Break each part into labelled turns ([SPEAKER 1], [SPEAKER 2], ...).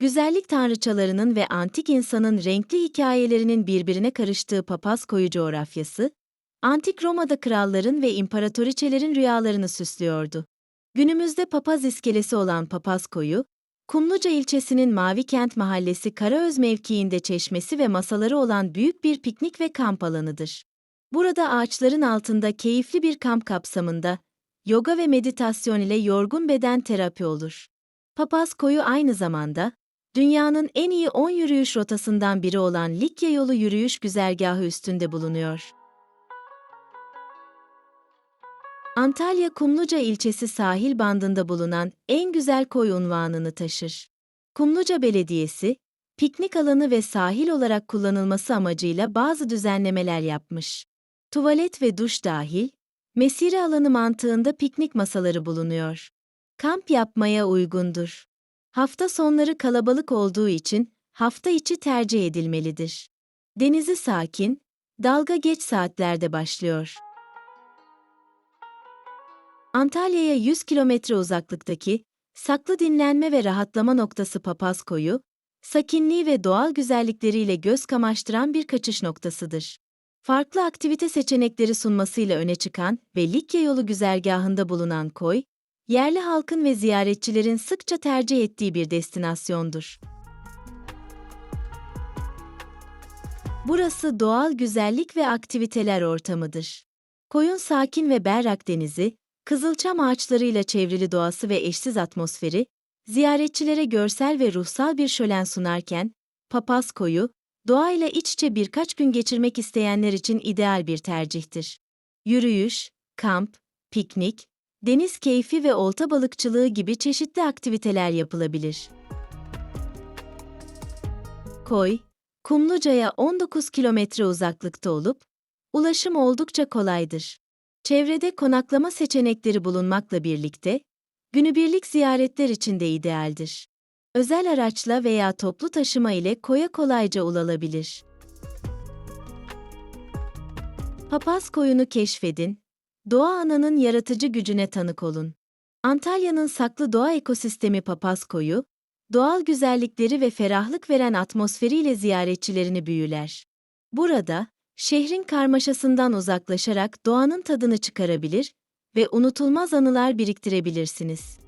[SPEAKER 1] Güzellik tanrıçalarının ve antik insanın renkli hikayelerinin birbirine karıştığı papaz koyu coğrafyası, antik Roma'da kralların ve imparatoriçelerin rüyalarını süslüyordu. Günümüzde papaz iskelesi olan Papaz Koyu, Kumluca ilçesinin Mavi Kent Mahallesi Karaöz mevkiinde çeşmesi ve masaları olan büyük bir piknik ve kamp alanıdır. Burada ağaçların altında keyifli bir kamp kapsamında, yoga ve meditasyon ile yorgun beden terapi olur. Papaz Koyu aynı zamanda, dünyanın en iyi 10 yürüyüş rotasından biri olan Likya yolu yürüyüş güzergahı üstünde bulunuyor. Antalya Kumluca ilçesi sahil bandında bulunan en güzel koy unvanını taşır. Kumluca Belediyesi, piknik alanı ve sahil olarak kullanılması amacıyla bazı düzenlemeler yapmış. Tuvalet ve duş dahil, mesire alanı mantığında piknik masaları bulunuyor. Kamp yapmaya uygundur. Hafta sonları kalabalık olduğu için hafta içi tercih edilmelidir. Denizi sakin, dalga geç saatlerde başlıyor. Antalya'ya 100 kilometre uzaklıktaki saklı dinlenme ve rahatlama noktası Papaz Koyu, sakinliği ve doğal güzellikleriyle göz kamaştıran bir kaçış noktasıdır. Farklı aktivite seçenekleri sunmasıyla öne çıkan ve Likya yolu güzergahında bulunan koy, yerli halkın ve ziyaretçilerin sıkça tercih ettiği bir destinasyondur. Burası doğal güzellik ve aktiviteler ortamıdır. Koyun sakin ve berrak denizi, kızılçam ağaçlarıyla çevrili doğası ve eşsiz atmosferi, ziyaretçilere görsel ve ruhsal bir şölen sunarken, Papaz Koyu, doğayla iç içe birkaç gün geçirmek isteyenler için ideal bir tercihtir. Yürüyüş, kamp, piknik, deniz keyfi ve olta balıkçılığı gibi çeşitli aktiviteler yapılabilir. Koy, Kumluca'ya 19 kilometre uzaklıkta olup, ulaşım oldukça kolaydır. Çevrede konaklama seçenekleri bulunmakla birlikte, günübirlik ziyaretler için de idealdir. Özel araçla veya toplu taşıma ile koya kolayca ulaşılabilir. Papaz koyunu keşfedin, doğa ananın yaratıcı gücüne tanık olun. Antalya'nın saklı doğa ekosistemi Papaz Koyu, doğal güzellikleri ve ferahlık veren atmosferiyle ziyaretçilerini büyüler. Burada, şehrin karmaşasından uzaklaşarak doğanın tadını çıkarabilir ve unutulmaz anılar biriktirebilirsiniz.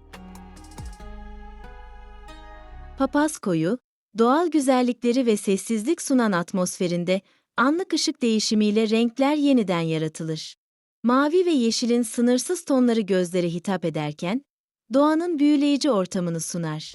[SPEAKER 1] Papaz koyu, doğal güzellikleri ve sessizlik sunan atmosferinde anlık ışık değişimiyle renkler yeniden yaratılır. Mavi ve yeşilin sınırsız tonları gözlere hitap ederken, doğanın büyüleyici ortamını sunar.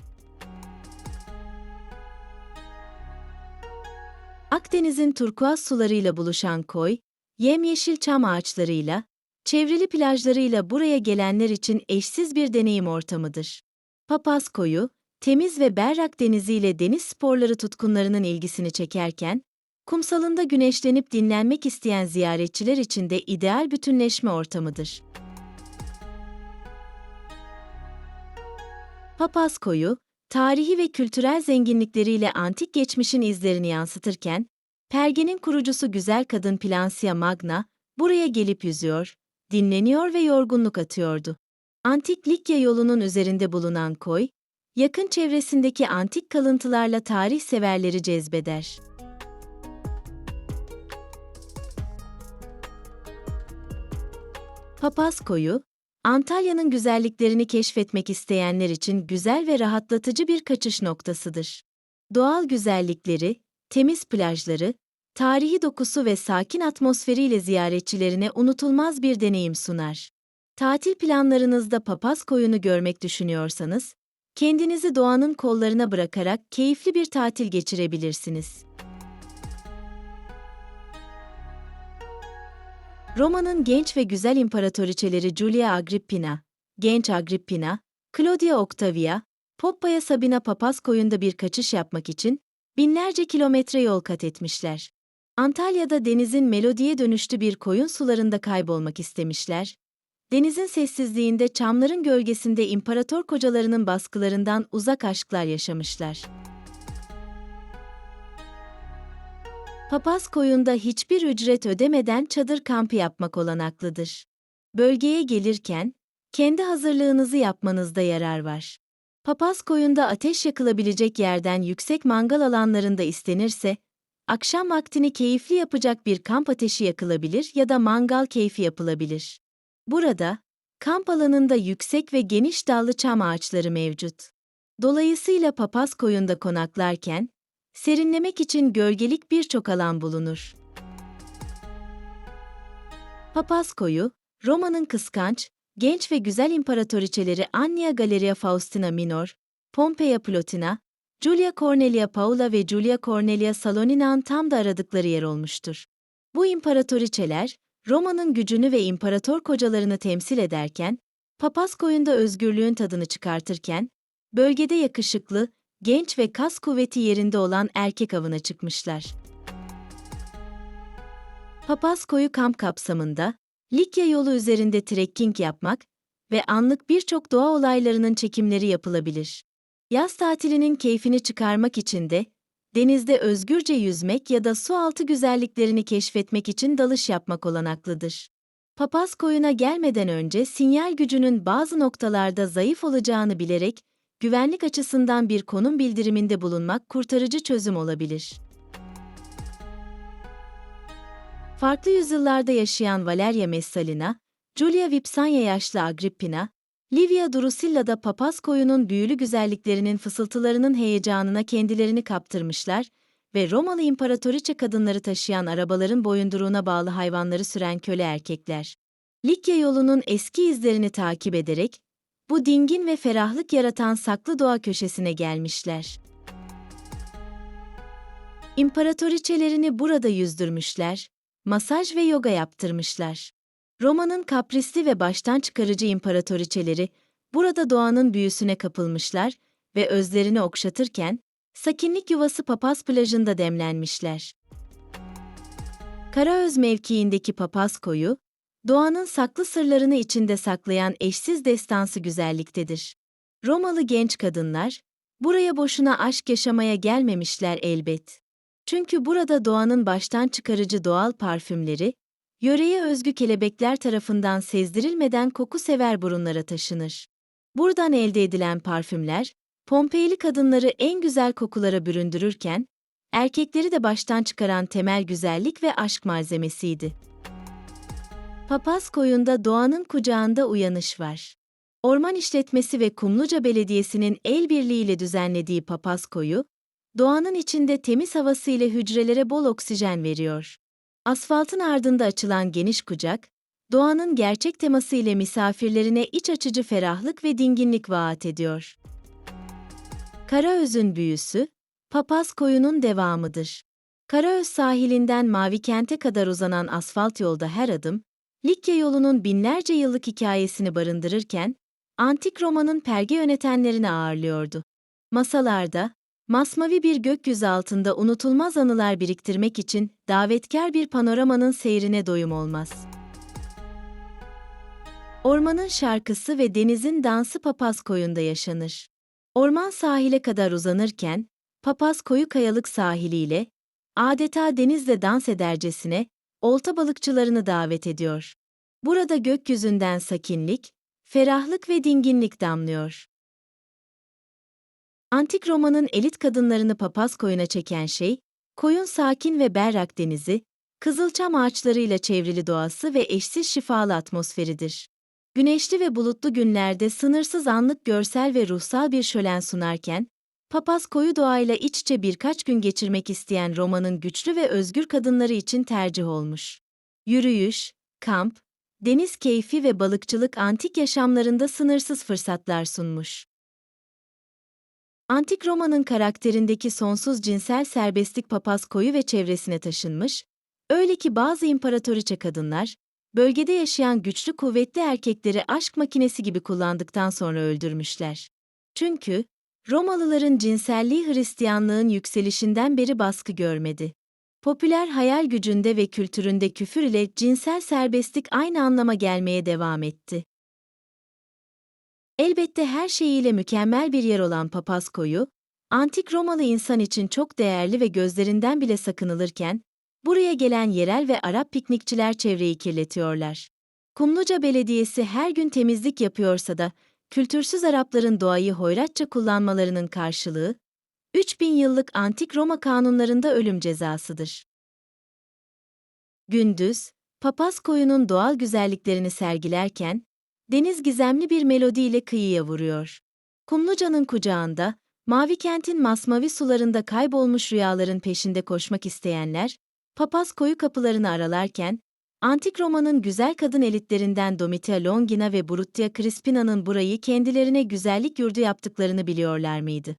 [SPEAKER 1] Akdeniz'in turkuaz sularıyla buluşan koy, yemyeşil çam ağaçlarıyla, çevrili plajlarıyla buraya gelenler için eşsiz bir deneyim ortamıdır. Papaz koyu, temiz ve berrak deniziyle deniz sporları tutkunlarının ilgisini çekerken, kumsalında güneşlenip dinlenmek isteyen ziyaretçiler için de ideal bütünleşme ortamıdır. Papaz koyu, tarihi ve kültürel zenginlikleriyle antik geçmişin izlerini yansıtırken, Perge'nin kurucusu güzel kadın Plancia Magna, buraya gelip yüzüyor, dinleniyor ve yorgunluk atıyordu. Antik Likya yolunun üzerinde bulunan koy, yakın çevresindeki antik kalıntılarla tarih severleri cezbeder. Papaz Koyu, Antalya'nın güzelliklerini keşfetmek isteyenler için güzel ve rahatlatıcı bir kaçış noktasıdır. Doğal güzellikleri, temiz plajları, tarihi dokusu ve sakin atmosferiyle ziyaretçilerine unutulmaz bir deneyim sunar. Tatil planlarınızda papaz koyunu görmek düşünüyorsanız, kendinizi doğanın kollarına bırakarak keyifli bir tatil geçirebilirsiniz. Roma'nın genç ve güzel imparatoriçeleri Julia Agrippina, genç Agrippina, Claudia Octavia, Poppa'ya Sabina papaz koyunda bir kaçış yapmak için binlerce kilometre yol kat etmişler. Antalya'da denizin melodiye dönüştü bir koyun sularında kaybolmak istemişler. Denizin sessizliğinde çamların gölgesinde imparator kocalarının baskılarından uzak aşklar yaşamışlar. Papaz koyunda hiçbir ücret ödemeden çadır kampı yapmak olanaklıdır. Bölgeye gelirken, kendi hazırlığınızı yapmanızda yarar var. Papaz koyunda ateş yakılabilecek yerden yüksek mangal alanlarında istenirse, akşam vaktini keyifli yapacak bir kamp ateşi yakılabilir ya da mangal keyfi yapılabilir. Burada, kamp alanında yüksek ve geniş dallı çam ağaçları mevcut. Dolayısıyla papaz koyunda konaklarken, serinlemek için gölgelik birçok alan bulunur. Papaz koyu, Roma'nın kıskanç, genç ve güzel imparatoriçeleri Annia Galeria Faustina Minor, Pompeia Plotina, Julia Cornelia Paula ve Julia Cornelia Salonina'nın tam da aradıkları yer olmuştur. Bu imparatoriçeler, Roma'nın gücünü ve imparator kocalarını temsil ederken, papaz koyunda özgürlüğün tadını çıkartırken, bölgede yakışıklı, genç ve kas kuvveti yerinde olan erkek avına çıkmışlar. Papaz koyu kamp kapsamında, Likya yolu üzerinde trekking yapmak ve anlık birçok doğa olaylarının çekimleri yapılabilir. Yaz tatilinin keyfini çıkarmak için de, denizde özgürce yüzmek ya da su altı güzelliklerini keşfetmek için dalış yapmak olanaklıdır. Papaz koyuna gelmeden önce sinyal gücünün bazı noktalarda zayıf olacağını bilerek, güvenlik açısından bir konum bildiriminde bulunmak kurtarıcı çözüm olabilir. Farklı yüzyıllarda yaşayan Valeria Messalina, Julia Vipsania yaşlı Agrippina, Livia Drusilla da papaz koyunun büyülü güzelliklerinin fısıltılarının heyecanına kendilerini kaptırmışlar ve Romalı imparatoriçe kadınları taşıyan arabaların boyunduruğuna bağlı hayvanları süren köle erkekler. Likya yolunun eski izlerini takip ederek, bu dingin ve ferahlık yaratan saklı doğa köşesine gelmişler. İmparatoriçelerini burada yüzdürmüşler, masaj ve yoga yaptırmışlar. Roma'nın kaprisli ve baştan çıkarıcı imparatoriçeleri burada doğanın büyüsüne kapılmışlar ve özlerini okşatırken sakinlik yuvası papaz plajında demlenmişler. Karaöz mevkiindeki papaz koyu, doğanın saklı sırlarını içinde saklayan eşsiz destansı güzelliktedir. Romalı genç kadınlar, buraya boşuna aşk yaşamaya gelmemişler elbet. Çünkü burada doğanın baştan çıkarıcı doğal parfümleri, yöreye özgü kelebekler tarafından sezdirilmeden koku sever burunlara taşınır. Buradan elde edilen parfümler, Pompeyli kadınları en güzel kokulara büründürürken, erkekleri de baştan çıkaran temel güzellik ve aşk malzemesiydi. Papaz koyunda doğanın kucağında uyanış var. Orman İşletmesi ve Kumluca Belediyesi'nin el birliğiyle düzenlediği papaz koyu, doğanın içinde temiz havası ile hücrelere bol oksijen veriyor. Asfaltın ardında açılan geniş kucak, doğanın gerçek teması ile misafirlerine iç açıcı ferahlık ve dinginlik vaat ediyor. Karaöz'ün büyüsü, Papaz koyunun devamıdır. Karaöz sahilinden Mavi Kent'e kadar uzanan asfalt yolda her adım, Likya yolunun binlerce yıllık hikayesini barındırırken, Antik Roma'nın perge yönetenlerini ağırlıyordu. Masalarda, masmavi bir gökyüzü altında unutulmaz anılar biriktirmek için davetkar bir panoramanın seyrine doyum olmaz. Ormanın şarkısı ve denizin dansı papaz koyunda yaşanır. Orman sahile kadar uzanırken, papaz koyu kayalık sahiliyle, adeta denizle dans edercesine, olta balıkçılarını davet ediyor. Burada gökyüzünden sakinlik, ferahlık ve dinginlik damlıyor. Antik Roma'nın elit kadınlarını papaz koyuna çeken şey, koyun sakin ve berrak denizi, kızılçam ağaçlarıyla çevrili doğası ve eşsiz şifalı atmosferidir. Güneşli ve bulutlu günlerde sınırsız anlık görsel ve ruhsal bir şölen sunarken, papaz koyu doğayla iç içe birkaç gün geçirmek isteyen Roma'nın güçlü ve özgür kadınları için tercih olmuş. Yürüyüş, kamp, deniz keyfi ve balıkçılık antik yaşamlarında sınırsız fırsatlar sunmuş. Antik Roma'nın karakterindeki sonsuz cinsel serbestlik papaz koyu ve çevresine taşınmış, öyle ki bazı imparatoriçe kadınlar, bölgede yaşayan güçlü kuvvetli erkekleri aşk makinesi gibi kullandıktan sonra öldürmüşler. Çünkü, Romalıların cinselliği Hristiyanlığın yükselişinden beri baskı görmedi. Popüler hayal gücünde ve kültüründe küfür ile cinsel serbestlik aynı anlama gelmeye devam etti. Elbette her şeyiyle mükemmel bir yer olan papaz koyu, antik Romalı insan için çok değerli ve gözlerinden bile sakınılırken, buraya gelen yerel ve Arap piknikçiler çevreyi kirletiyorlar. Kumluca Belediyesi her gün temizlik yapıyorsa da, kültürsüz Arapların doğayı hoyratça kullanmalarının karşılığı, 3000 yıllık antik Roma kanunlarında ölüm cezasıdır. Gündüz, papaz koyunun doğal güzelliklerini sergilerken, deniz gizemli bir melodiyle kıyıya vuruyor. Kumluca'nın kucağında, mavi kentin masmavi sularında kaybolmuş rüyaların peşinde koşmak isteyenler, papaz koyu kapılarını aralarken, Antik Roma'nın güzel kadın elitlerinden Domitia Longina ve Bruttia Crispina'nın burayı kendilerine güzellik yurdu yaptıklarını biliyorlar mıydı?